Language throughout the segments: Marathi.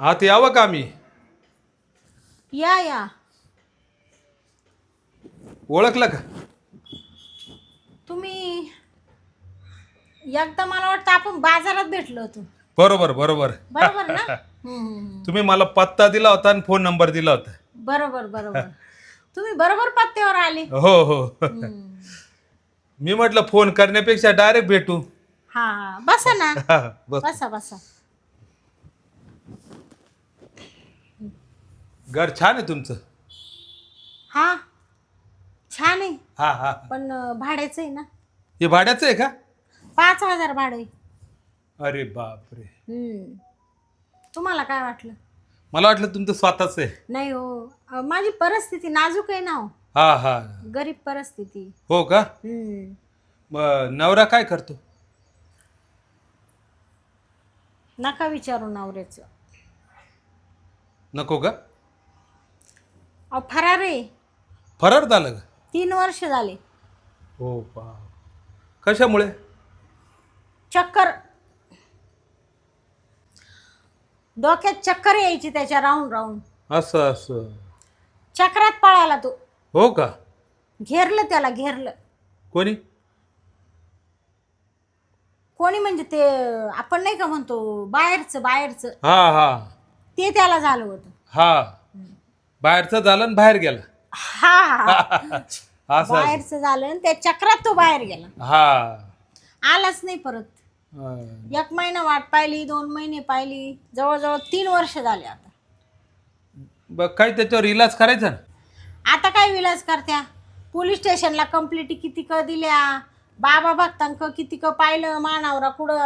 हा ते यावं का आम्ही? या या. ओळखलं का? तुम्ही एकदा मला वाटतं आपण बाजारात भेटलो होतो. बरोबर बरोबर. बरोबर ना? हम्म. तुम्ही मला पत्ता दिला होता आणि फोन नंबर दिला होता. बरोबर बरोबर. तुम्ही बरोबर पत्त्यावर आले. हो हो. हम्म. मी म्हटलं फोन करण्यापेक्षा डायरेक्ट भेटू. हा. बसा ना. बस. बसा बसा. घर छान आहे तुमचं. हा छान आहे. हा हा. पण अं, भाड्याचं आहे ना. हे भाड्याचं आहे का? पाच हजार भाडं आहे. अरे बापरे. हम्म. तुम्हाला काय वाटलं? मला वाटलं तुमचं स्वतःच आहे. नाही हो. अं, माझी परिस्थिती नाजूक आहे ना हो. हा हा. गरीब परिस्थिती. हो का? हम्म. मग नवरा काय करतो? नका विचारू नवऱ्याचं. नको का? अहो फरार आहे. फरार झालं का? तीन वर्ष झाले. हो बा कशामुळे? चक्कर. डोक्यात चक्कर यायची त्याच्या राऊंड राऊंड. असं असं. चक्रात पळाला तो. हो का? घेरलं त्याला घेरलं. कोणी? कोणी म्हणजे ते आपण नाही का म्हणतो बाहेरचं बाहेरचं. हा हा. ते त्याला झालं होतं. हा. बाहेरचं झालं आणि बाहेर गेला. हा हा. असं बाहेरचं झालं आणि त्या चक्रात तो बाहेर गेला. हा. आलाच नाही परत. एक महिना वाट पाहिली दोन महिने पाहिली जवळजवळ तीन वर्ष झाले आता. बघ काय त्याच्यावर इलाज करायचा ना? आता काय विलास करत्या? पोलीस स्टेशनला कंप्लेंटी किती क दिल्या? बाबा भक्तांक किती क पाहिलं? मानावरा कुठं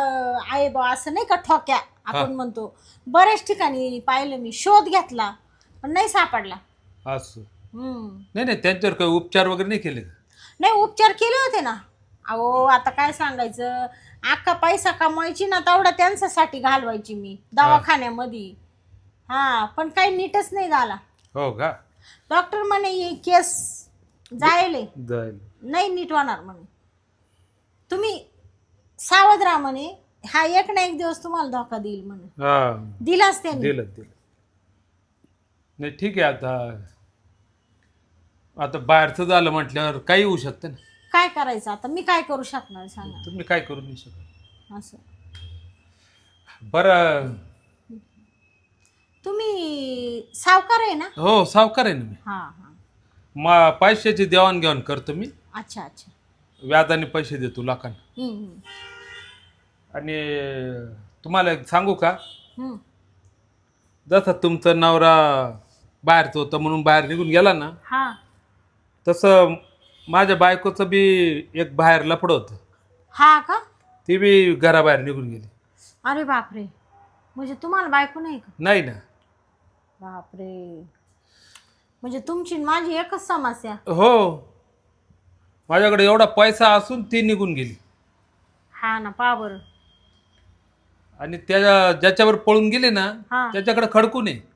आहे बा? असं नाही का ठोक्या? आपण म्हणतो बऱ्याच ठिकाणी पाहिलं मी. शोध घेतला. पण नाही सापडला. असं. हम्म. नाही नाही त्यांच्यावर काही उपचार वगैरे नाही केले का? नाही उपचार केले होते ना. अहो आता काय सांगायचं? अख्खा पैसा कमवायची ना तेवढा त्यांच्यासाठी घालवायची मी दवाखान्यामध्ये. हा पण काही नीटच नाही झाला. हो का? डॉक्टर म्हणे ही केस जायले जाईल नाही नीट होणार म्हणे. तुम्ही सावध राहा म्हणे. हा एक ना एक दिवस तुम्हाला धोका देईल म्हणे. हा. दिलाच त्याने. दिलं दिलं. नाही ठीक आहे आता. आता बाहेरचं झालं म्हटल्यावर काही होऊ शकतं ना. काय करायचं? आता मी काय करू शकणार सांगा. तुम्ही काय करू नाही शकत. असं. बरं. तुम्ही सावकार आहे ना? हो सावकार आहे ना मी. हा हा. मा पैशाची देवाणघेवाण करतो मी. अच्छा अच्छा. व्याजाने पैसे देतो लोकांना. हम्म, हम्म, आणि तुम्हाला एक सांगू का? हम्म. जसं तुमचं नवरा बाहेरचं होतं म्हणून बाहेर निघून गेला ना हा. तसं माझ्या बायकोचं बी एक बाहेर लफड होतं. हा का? ती बी घराबाहेर निघून गेली. अरे बापरे. म्हणजे तुम्हाला बायको नाही का? नाही ना. बापरे. म्हणजे तुमची आणि माझी एकच समस्या. हो. माझ्याकडे एवढा पैसा असून ती निघून गेली. हा ना पा बरं. आणि त्या ज्याच्यावर पळून गेले ना हा. त्याच्याकडे खडकू नये.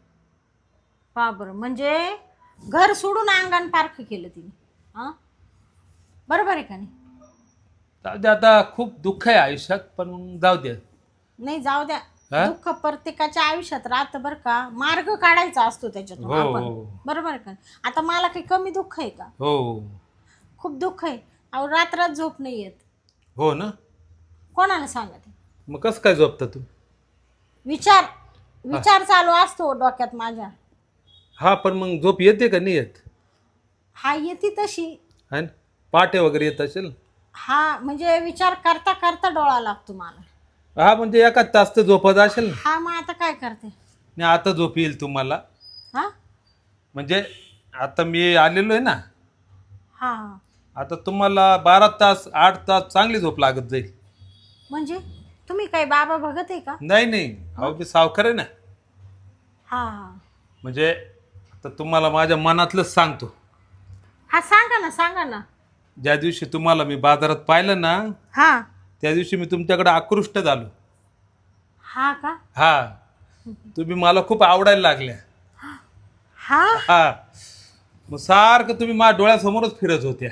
पा बरं. म्हणजे घर सोडून अंगण पार्क केलं तिने. हा? बरोबर आहे का नाही? जाऊ दे आता खूप दुःख आहे आयुष्यात पण मग जाऊ दे. नाही जाऊ द्या. हा? दुःख प्रत्येकाच्या आयुष्यात राहतं बरं का. मार्ग काढायचा असतो त्याच्यातून हो, आपण. हो. बरोबर आहे का आता मला काही कमी दुःख आहे का? हो. खूप दुःख आहे. अहो रात्रात झोप नाही येत. हो ना? कोणाला सांगा ते? मग कसं काय झोपता तू? विचार. विचार चालू असतो डोक्यात माझ्या. हा पण मग झोप येते का नाही येत? हा येते तशी. है ना? पाटे वगैरे येत असेल? हा म्हणजे विचार करता करता डोळा लागतो मला. हा म्हणजे एका तास तर झोपत असेल ना. हा मग आता काय करते? नाही आता झोप येईल तुम्हाला. हा? म्हणजे आता मी आलेलो आहे ना. हा. आता तुम्हाला बारा तास आठ तास चांगली झोप लागत जाईल. म्हणजे? तुम्ही काय बाबा बघत आहे का? नाही नाही. अहो मी सावकार आहे ना. हा. म्हणजे आता तुम्हाला माझ्या मनातलंच सांगतो. हा सांगा ना सांगा ना. ज्या दिवशी तुम्हाला मी बाजारात पाहिलं ना हा. त्या दिवशी मी तुमच्याकडे आकृष्ट झालो. हा का? हा. तुम्ही मला खूप आवडायला लागल्या. हा? हा. मग सारखं तुम्ही माझ्या डोळ्यासमोरच फिरत होत्या.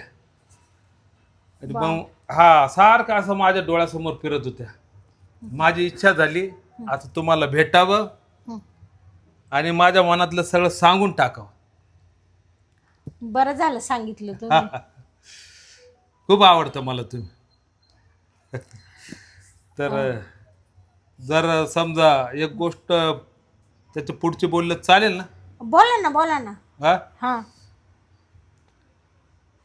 आणि मग हा सारखं असं माझ्या डोळ्यासमोर फिरत होत्या. माझी इच्छा झाली आता तुम्हाला भेटावं. आणि माझ्या मनातलं सगळं सांगून टाकावं. बरं झालं सांगितलं तुम्ही. खूप आवडतं मला तुम्ही. तर जर समजा एक गोष्ट त्याच्या पुढची बोललं चालेल ना? बोला ना बोला ना. हा? हा.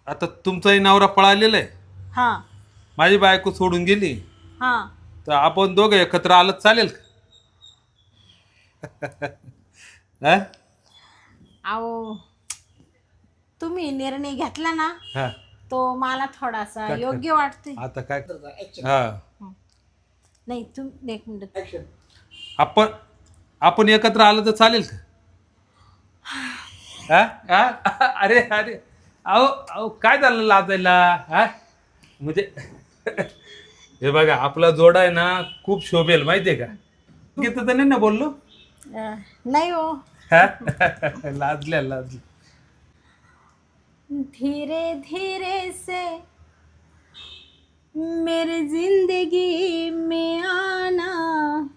आता तुमचाही नवरा पळालेला आहे. हा. माझी बायको सोडून गेली. हा. तर आपण दोघं एकत्र आलं तर चालेल का? हा? अहो तुम्ही निर्णय घेतला ना हा. तो मला थोडासा योग्य वाटतोय. आता काय हा. नाही तुम एक मिनिट. आपण आपण एकत्र आलं तर चालेल का? हा? हा? अरे अरे. अहो अहो काय झालं लाजायला? हा? म्हणजे हे बघा आपला जोडा आहे ना खूप शोभेल माहितीये का? घेतं तर नाही ना बोललो? नाही हो? लाजल्या लाजल्या. धीरे धीरे से मेरी जिंदगी में आना।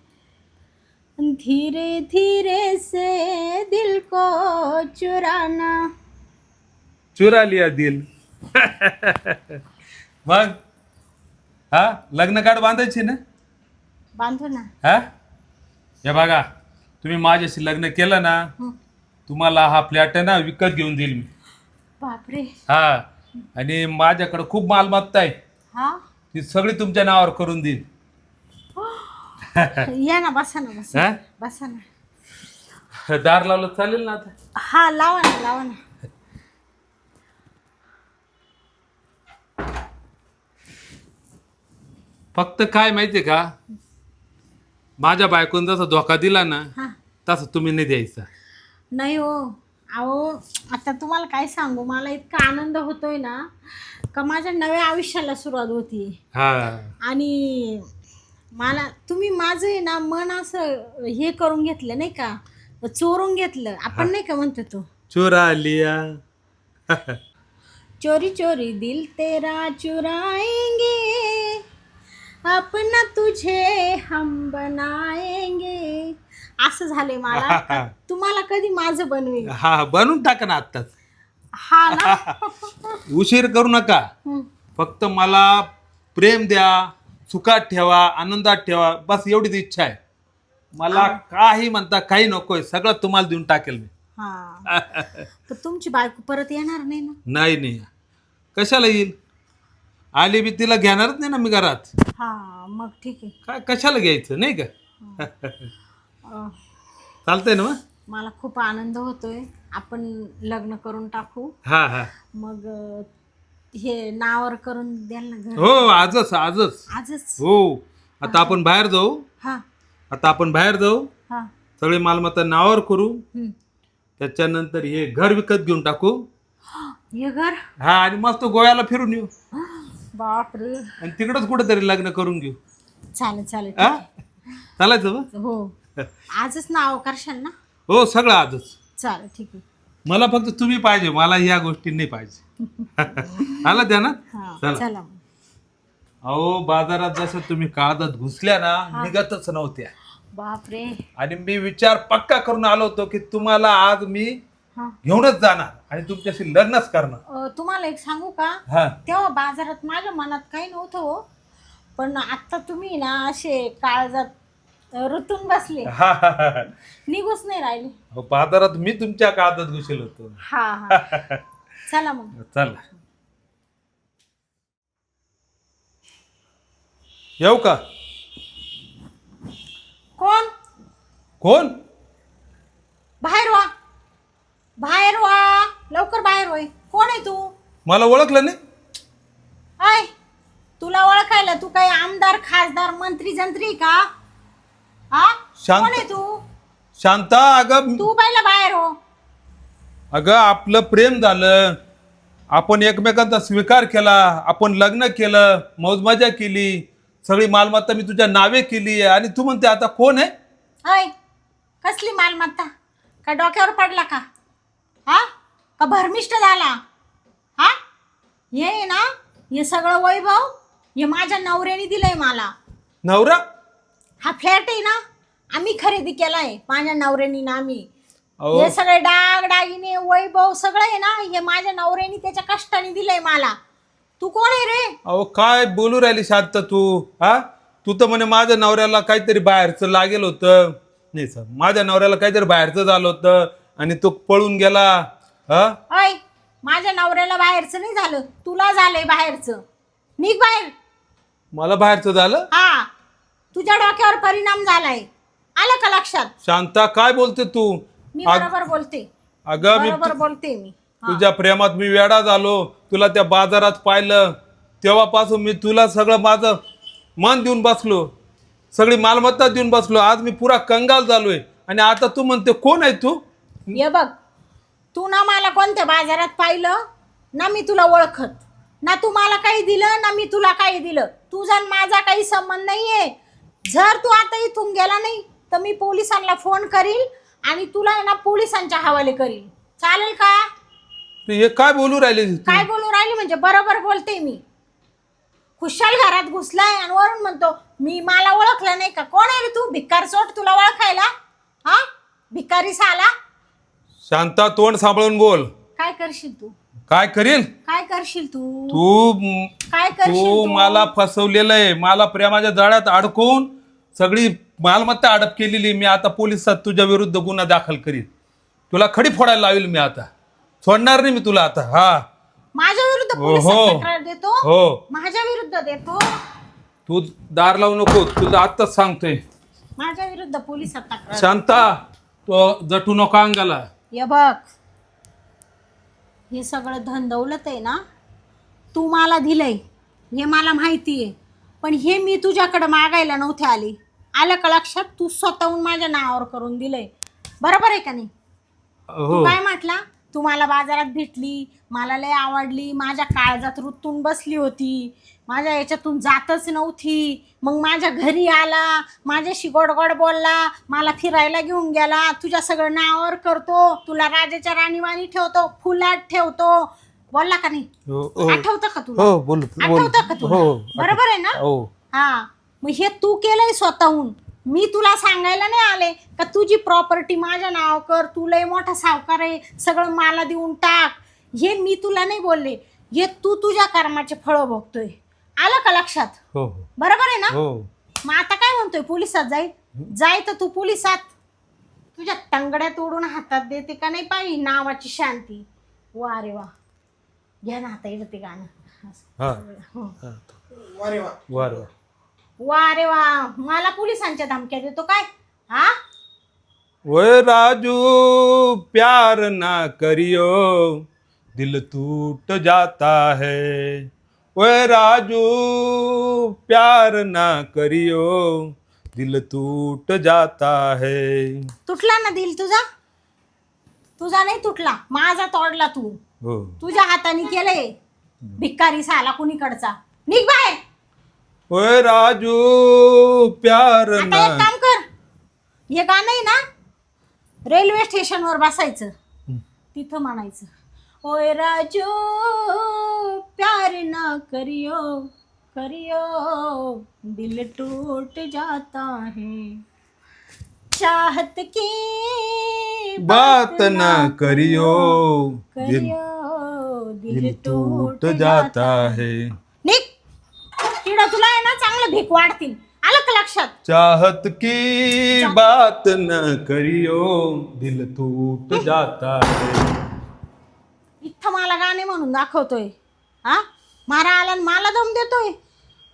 धीरे धीरे से दिल को चुराना। चुरा लिया दिल। मग? हा? लग्न कार्ड बांधायची ना? बांधू ना. हा? हे बघा. तुम्ही माझ्याशी लग्न केलं ना हं. तुम्हाला हा फ्लॅट आहे ना विकत घेऊन देईल मी. बापरे. हा. आणि माझ्याकडे खूप मालमत्ता आहे. हा? ती सगळी तुमच्या नावावर करून देईल. या ना बसा ना बसा. हा? बसा ना. दार लावलं चालेल ना आता? हा लावा ना लावा ना. फक्त काय माहितीये का? माझ्या बायकोन जसा धोका दिला ना हा. तसं तुम्ही नाही द्यायचा. नाही हो. अहो आता तुम्हाला काय सांगू? मला इतका आनंद होतोय ना का माझ्या नव्या आयुष्याला सुरुवात होती. हा. आणि मला तुम्ही माझं आहे ना मन असं हे करून घेतलं नाही का? चोरून घेतलं. आपण नाही का म्हणतो तो? चुरा लिया. चोरी चोरी दिल तेरा चुराएंगे. तुझे हम बनाएंगे. असं झालंय मला. तुम्हाला कधी माझं बनवेल हा बनवून टाका ना आत्ताच. हा ना? उशीर करू नका. हं. फक्त मला प्रेम द्या सुखात ठेवा आनंदात ठेवा. बस एवढीच इच्छा आहे. मला काही म्हणता काही नकोय. सगळं तुम्हाला देऊन टाकेल मी. हा. तुमची बायको परत येणार नाही ना? नाही नाही. कशाला येईल? आली बी तिला घेणारच नाही ना मी घरात. हा. मग ठीक आहे. काय कशाला घ्यायचं नाही का? अं, चालतंय ना मग? मला खूप आनंद होतोय. आपण लग्न करून टाकू. हा हा. मग अं, हे नावावर करून द्याल ना घर? हो आजच आजच. आजच? हो. आता आपण बाहेर जाऊ. हा. आता आपण बाहेर जाऊ. हा. सगळी मालमत्ता नावावर करू. त्याच्यानंतर हे घर विकत घेऊन टाकू. हे घर? हा आणि मस्त गोव्याला फिरून येऊ. बापरे. आणि तिकडच कुठेतरी लग्न करून घेऊ. चालेल चालेल. हा? चालायचं हो. आजच नाव करशाल ना? हो सगळं आजच. चालेल ठीक आहे. मला फक्त तुम्ही पाहिजे मला ह्या गोष्टी नाही पाहिजे. आला द्या ना? हा चला. चला. मग. अहो बाजारात जसं तुम्ही काळजात घुसल्या ना निघतच नव्हत्या. बापरे. आणि मी विचार पक्का करून आलो होतो की तुम्हाला आज मी हा. घेऊनच जाणार आणि तुमच्याशी लग्नच करणार. अं, तुम्हाला एक सांगू का? हा. तेव्हा बाजारात माझ्या मनात काही नव्हतं हो. पण आता तुम्ही ना असे काळजात रुतून बसले. हा, हा, हा. निघूच नाही राहिले. अहो, बाजारात मी तुमच्या काळजात घुसेल होतो. हा हा. चला मग. चला. येऊ का? कोण? कोण? बाहेर वा बाहेर होय? कोण आहे तू? मला ओळखलं नाही. आय तुला ओळखायला तू काही आमदार खासदार मंत्री जंत्री का? हा? शांत. कोण आहे तू? शांता अगं तू पहिला बाहेर हो. अगं आपलं प्रेम झालं. आपण एकमेकांचा स्वीकार केला. आपण लग्न केलं. मौज मजा केली. सगळी मालमत्ता मी तुझ्या नावे केली आणि तू म्हणते आता कोण आहे? कसली मालमत्ता? का डोक्यावर पडला का? हा? का भरमिष्ट झाला? हा? हे ना हे सगळं वैभव हे माझ्या नवऱ्याने दिलंय मला. नवरा? हा फ्लॅट आहे ना आम्ही खरेदी केलाय माझ्या नवऱ्यानी ना आम्ही. अहो. हे सगळे डाग डागिने वैभव सगळं आहे ना हे माझ्या नवऱ्याने त्याच्या कष्टाने दिलंय मला. तू कोण आहे रे? अहो काय बोलू राहिली शांत तू हा? तू तर म्हणे माझ्या नवऱ्याला काहीतरी बाहेरचं लागेल होतं. नाही सर माझ्या नवऱ्याला काहीतरी बाहेरचं झालं होतं आणि तो पळून गेला. हा? अय माझ्या नवऱ्याला बाहेरचं नाही झालं. तुला झालंय बाहेरचं. निघ बाहेर. मला बाहेरचं झालं? हा. तुझ्या डोक्यावर परिणाम झालाय. आलं का लक्षात? शांता काय बोलते तू? मी बरोबर बोलते. अगं मी बरोबर बोलते मी. हा. तुझ्या प्रेमात मी वेडा झालो. तुला त्या बाजारात पाहिलं. तेव्हापासून मी तुला सगळं माझं मन देऊन बसलो. सगळी मालमत्ता देऊन बसलो. आज मी पुरा कंगाल झालोय. आणि आता तू म्हणते कोण आहे तू? ये बघ तू ना मला कोणत्या बाजारात पाहिलं? ना मी तुला ओळखत. ना तू मला काही दिलं ना मी तुला काही दिलं. तुझा आणि माझा काही संबंध नाहीये. जर तू आता इथून गेला नाही तर मी पोलिसांना फोन करील आणि तुला आहे ना पोलिसांच्या हवाले करील. चालेल का? तू हे काय बोलू राहिली तू? काय बोलू राहिली म्हणजे बरोबर बोलते मी. खुशाल घरात घुसलाय आणि वरून म्हणतो मी मला ओळखलं नाही का? कोण आहे रे तू? भिकार सोट तुला ओळखायला? हा? भिकारी साला शांता तोंड सांभाळून बोल. काय करशील तू? काय करील काय करशील तू? तू म- काय करशील तू? मला फसवलेलं आहे. मला प्रेमाच्या जाळ्यात अडकवून सगळी मालमत्ता अडप केलेली मी आता पोलिसात तुझ्या विरुद्ध गुन्हा दाखल करीन. तुला खडी फोडायला लावेल मी आता. सोडणार नाही मी तुला आता. हा. माझ्या विरुद्ध हो, पोलिसात हो. तक्रार देतो? हो. माझ्या विरुद्ध देतो? तू दार लावू नको. तुला आत्ताच सांगतोय. माझ्या विरुद्ध पोलिसात तक्रार शांता तो जटू नको अंगाला. ये बघ. हे सगळं धन दौलत आहे ना? तू मला दिलंय. हे मला माहिती आहे. पण हे मी तुझ्याकडे मागायला नव्हते आले. आलं का लक्षात? तू स्वतःहून माझ्या नावावर करून दिलंय. बरोबर आहे का नाही? हो. तू काय म्हटला? तू मला बाजारात भेटली मला लय आवडली माझ्या काळजात रुतून बसली होती. माझ्या याच्यातून जातच नव्हती. मग माझ्या घरी आला माझ्याशी गोड गोड बोलला मला फिरायला घेऊन गेला. तुझ्या सगळं नावावर करतो तुला राजाच्या राणीवाणी ठेवतो फुलात ठेवतो. बोलला का नाही? हो हो. आठवतं का तुला? हो बोल आठवतं का तुला? हो बरोबर आहे ना? हा. मग हे तू केलंय स्वतःहून. मी तुला सांगायला नाही आले का तुझी प्रॉपर्टी माझ्या नाव कर तू लय मोठा सावकार आहे सगळं मला देऊन टाक. हे मी तुला नाही बोलले. हे तू तुझ्या कर्माचे फळं भोगतोय. आलं का लक्षात? हो बरोबर आहे ना? हो. मग आता काय म्हणतोय पोलिसात जाई जाय तर तू पोलिसात. तुझ्या टंगड्या तोडून हातात देते का नाही पाहिजे नावाची शांती? वा रे वा. घ्या ना आता येतं ते गाणं. हा. हो. वा वा वा रे वा. मला पोलिसांच्या धमक्या देतो काय? हा? ओए राजू प्यार ना करियो दिल टूट जाता है। ओए राजू प्यार ना करियो दिल टूट जाता है। तुटला ना दिल तुझा? तुझा नाही तुटला माझा तोडला तू। हो। तुझ्या हाताने केलंय भिकारी साला कुणीकडचा. निघ बाहेर! ओए राजू प्यार आता ना एक काम कर. हे गाणं आहे ना रेल्वे स्टेशनवर बसायचं. तिथं म्हणायचं ओय राजू प्यार ना करियो करियो दिल टूट जाता है. चाहत की बात ना करियो दिल करियो दिल टूट जाता है. चांगलं भीक वाढतील. आलं का लक्षात? चाहत की बात न करियो दिल टूट जाता है. इथं मला गाणे म्हणून दाखवतोय. हा? मारा आला आणि मला दम देतोय.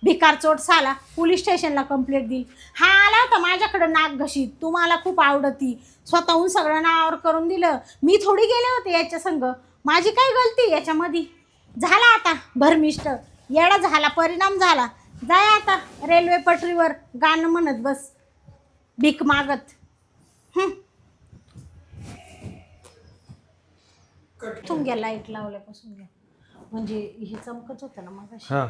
भिकार चोट साला पोलीस स्टेशनला कंप्लेंट दिली हा आला होता माझ्याकडं नाक घशीत. तुम्हाला खूप आवडती. स्वतःहून सगळं नावावर करून दिलं. मी थोडी गेले होते याच्या संग. माझी काय गलती याच्यामध्ये? झाला आता भरमिष्ट. येडा झाला परिणाम झाला. जाय आता रेल्वे पटरीवर गाणं म्हणत बस. भीक मागत. कुठून इथून घ्या लाइट लावल्यापासून घ्या. म्हणजे हे चमकत होतं ना मग हा.